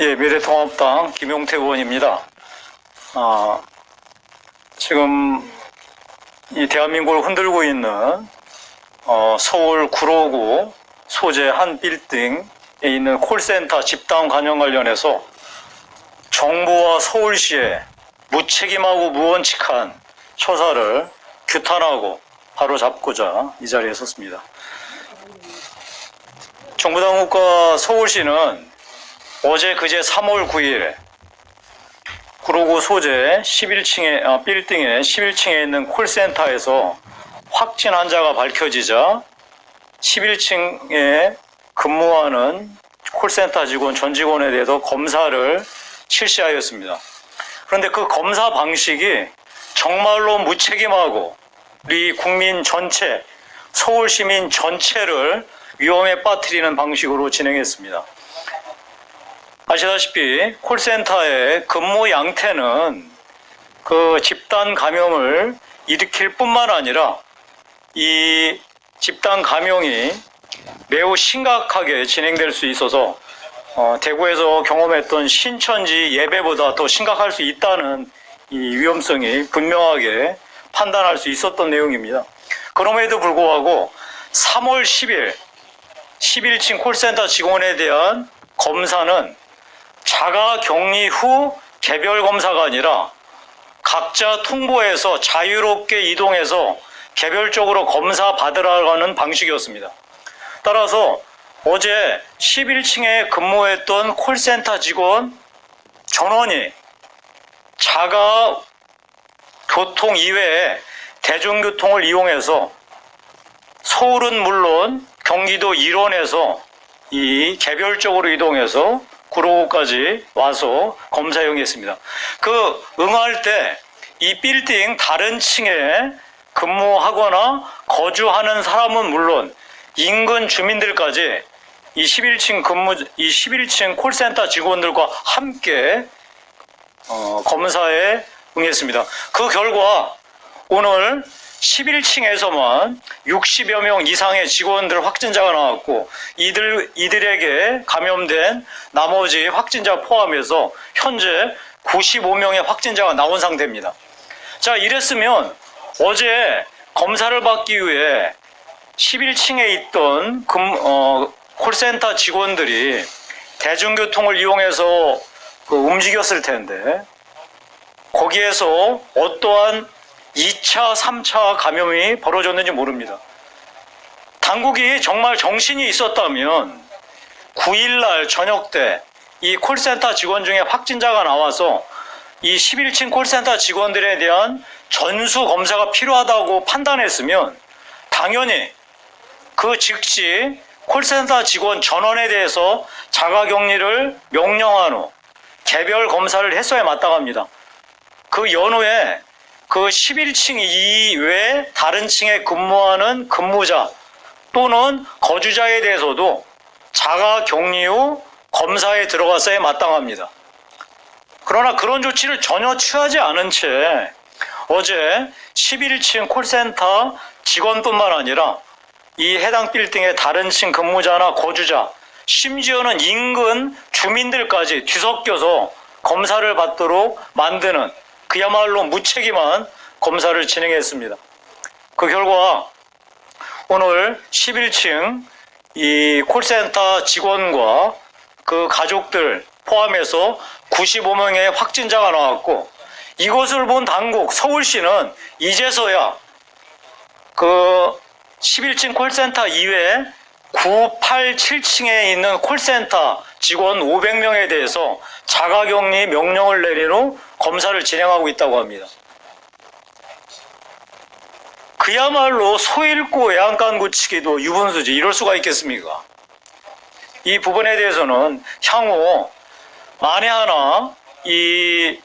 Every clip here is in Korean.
예, 미래통합당 김용태 의원입니다. 아, 지금 이 대한민국을 흔들고 있는 어, 서울 구로구 소재 한 빌딩에 있는 콜센터 집단 관련 관련해서 정부와 서울시의 무책임하고 무원칙한 처사를 규탄하고 바로잡고자 이 자리에 섰습니다. 정부 당국과 서울시는 어제 그제 3월 9일 구로구 소재 11층에 아, 빌딩의 11층에 있는 콜센터에서 확진 환자가 밝혀지자 11층에 근무하는 콜센터 직원 전 직원에 대해서 검사를 실시하였습니다. 그런데 그 검사 방식이 정말로 무책임하고 우리 국민 전체 서울 시민 전체를 위험에 빠뜨리는 방식으로 진행했습니다. 아시다시피 콜센터의 근무 양태는 그 집단 감염을 일으킬 뿐만 아니라 이 집단 감염이 매우 심각하게 진행될 수 있어서 어, 대구에서 경험했던 신천지 예배보다 더 심각할 수 있다는 이 위험성이 분명하게 판단할 수 있었던 내용입니다. 그럼에도 불구하고 3월 10일 11층 콜센터 직원에 대한 검사는 자가 격리 후 개별 검사가 아니라 각자 통보해서 자유롭게 이동해서 개별적으로 검사 받으라는 방식이었습니다. 따라서 어제 11층에 근무했던 콜센터 직원 전원이 자가 교통 이외에 대중교통을 이용해서 서울은 물론 경기도 일원에서 이 개별적으로 이동해서 구로구까지 와서 검사 이용했습니다. 그 응할 때 이 빌딩 다른 층에 근무하거나 거주하는 사람은 물론 인근 주민들까지 이 11층 근무 이 11층 콜센터 직원들과 함께 어, 검사에 응했습니다. 그 결과 오늘 11층에서만 60여 명 이상의 직원들 확진자가 나왔고 이들 이들에게 감염된 나머지 확진자 포함해서 현재 95명의 확진자가 나온 상태입니다. 자, 이랬으면 어제 검사를 받기 위해 11층에 있던 금, 어, 콜센터 직원들이 대중교통을 이용해서 그 움직였을 텐데 거기에서 어떠한 2차, 3차 감염이 벌어졌는지 모릅니다. 당국이 정말 정신이 있었다면 9일날 저녁 때 이 콜센터 직원 중에 확진자가 나와서 이 11층 콜센터 직원들에 대한 전수 검사가 필요하다고 판단했으면 당연히 그 즉시 콜센터 직원 전원에 대해서 자가 격리를 명령한 후 개별 검사를 했어야 마땅합니다. 그 연후에 그 11층 이외 다른 층에 근무하는 근무자 또는 거주자에 대해서도 자가 격리 후 검사에 들어갔어야 마땅합니다. 그러나 그런 조치를 전혀 취하지 않은 채 어제 11층 콜센터 직원뿐만 아니라 이 해당 빌딩의 다른 층 근무자나 거주자 심지어는 인근 주민들까지 뒤섞여서 검사를 받도록 만드는 그야말로 무책임한 검사를 진행했습니다. 그 결과 오늘 11층 이 콜센터 직원과 그 가족들 포함해서 95명의 확진자가 나왔고 이것을 본 당국 서울시는 이제서야 그 11층 콜센터 이외에 9, 8, 7층에 있는 콜센터 직원 500명에 대해서 자가격리 명령을 내린 후 검사를 진행하고 있다고 합니다. 그야말로 소잃고 애안간 고치기도 유분수지 이럴 수가 있겠습니까? 이 부분에 대해서는 향후 만에 하나 이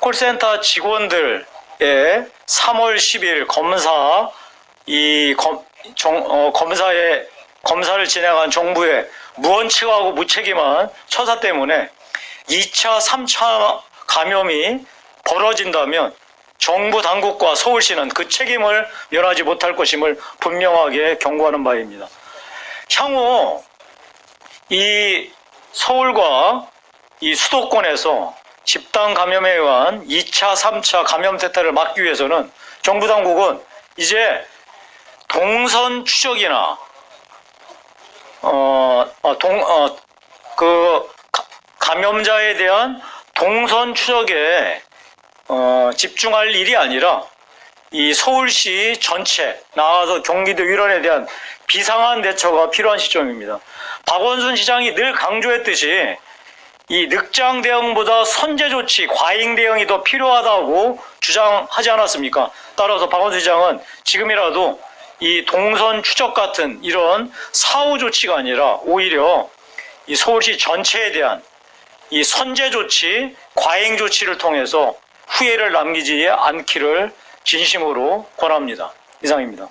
콜센터 직원들의 3월 10일 검사 이 검, 정, 어, 검사의 검사를 진행한 정부의 무원칙하고 무책임한 처사 때문에 2차, 3차 감염이 벌어진다면 정부 당국과 서울시는 그 책임을 면하지 못할 것임을 분명하게 경고하는 바입니다. 향후 이 서울과 이 수도권에서 집단 감염에 의한 2차, 3차 감염 대타를 막기 위해서는 정부 당국은 이제 동선 추적이나 어, 어, 동, 어, 그 가- 감염자에 대한 동선 추적에 어, 집중할 일이 아니라 이 서울시 전체 나아가서 경기도 일원에 대한 비상한 대처가 필요한 시점입니다. 박원순 시장이 늘 강조했듯이 이 늑장 대응보다 선제 조치, 과잉 대응이 더 필요하다고 주장하지 않았습니까? 따라서 박원순 시장은 지금이라도 이 동선 추적 같은 이런 사후 조치가 아니라 오히려 이 서울시 전체에 대한 이 선제 조치, 과잉 조치를 통해서 후회를 남기지 않기를 진심으로 권합니다. 이상입니다.